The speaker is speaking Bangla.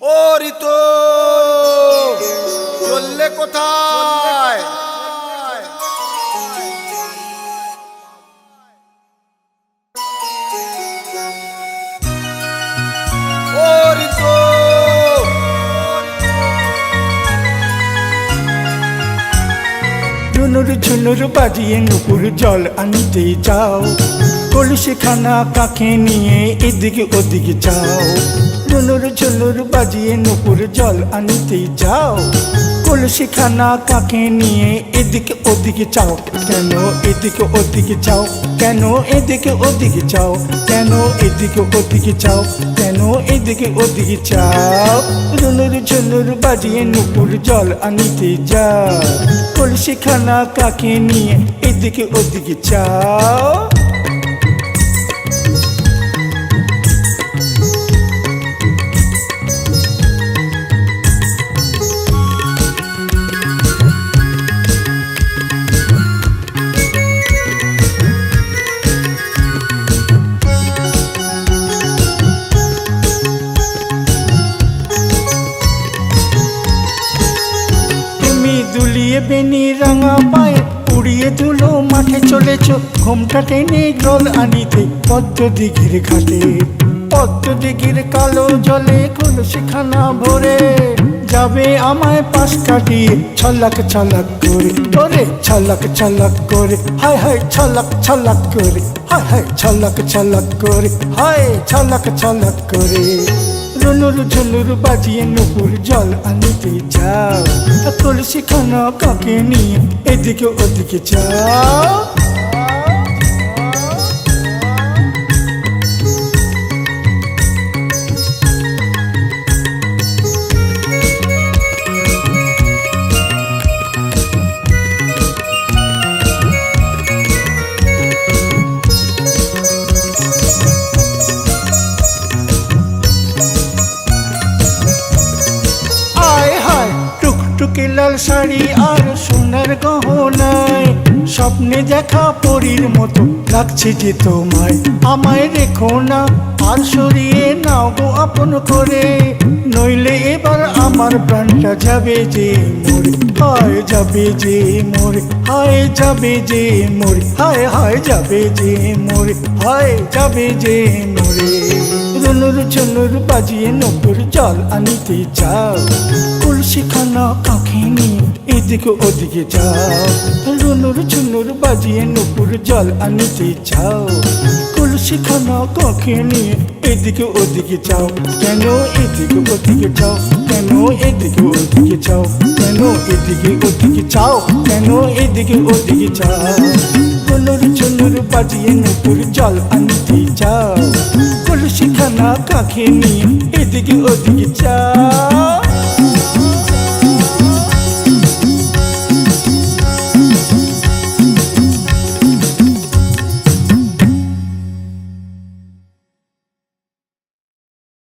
ও ঋতু চললে কোথায়? ঝুনুর ঝুনুর বাজিয়ে নুপুর জল আনতে যাও। কলসি খানা কাকে নিয়ে এদিকে ওদিকে যাও? ঝুনুর ঝুনুর বাজিয়ে নুপুর জল আনতে যাও। কলসি খানা কাকে নিয়ে এদিকে ওদিকে যাও? কেন এদিকে ওদিকে যাও? কেন এদিকে ওদিকে যাও? কেন এদিকে ওদিকে যাও? কেন এদিকে ওদিকে যাও? ঝুনুর ঝুনুর বাজিয়ে নুপুর জল আনিতে যাও। কলসি খানা কাকে নিয়ে এদিকে ওদিকে যাও? দুলিয়ে বেনি রাঙা পায়ে, উড়িয়ে দুলো মাঠে চলেছ। ঘোমটা টেনে জল আনিতে পদ্ম দিঘির ঘাটে। পদ্ম দিঘির কালো জলে কলসি খানা ভরে, যাবে আমায় পাশ কাটিয়ে, ছলাক ছলাক করে করে ছলাক ছলাক করে, হায় হায় ছলাক ছলাক করে, হায় হায় ছলাক ছলাক করে, হায় ছলাক ছলাক করে। রুনুর ঝুনুর বাজিয়ে নুপুর জল আনিতে যাও তুলসী খানা কাকে নিয়ে এদিকে ওদিকে যাও টুকটুকে লাল শাড়ি আর সোনার গহনায়। স্বপ্নে দেখা পরীর মতো লাগছে যে তোমায়। আমায় রেখো না, আর সরিয়ে নাও গো আপন করে। নইলে এবার আমার প্রাণটা যাবে যে মোরে, হায় যাবে যে মোরে, হায় যাবে যে মোরে, হায় হায় যাবে যে মোরে, হায় যাবে যে মোরে। রুনুর চুনুর বাজিয়ে নপুর জল আনিতে যাও কলসি খানা কাকে নিয়ে এদিকে ওদিকে যাও। রুনুর চুনুর বাজিয়ে নপুর জল আনিতে যাও কলসি খানা কাকে নিয়ে এদিকে ওদিকে যাও। কেন এদিকে ওদিকে যাও? কেন এদিকে ওদিকে যাও? কেন এদিকে ওদিকে যাও? কেন এদিকে ওদিকে যাও? কলর চুনুর বাজিয়ে নপুর জল আনতে যাও ရှင်းထနာကခင်နီဧတိကိဩတိကိချာ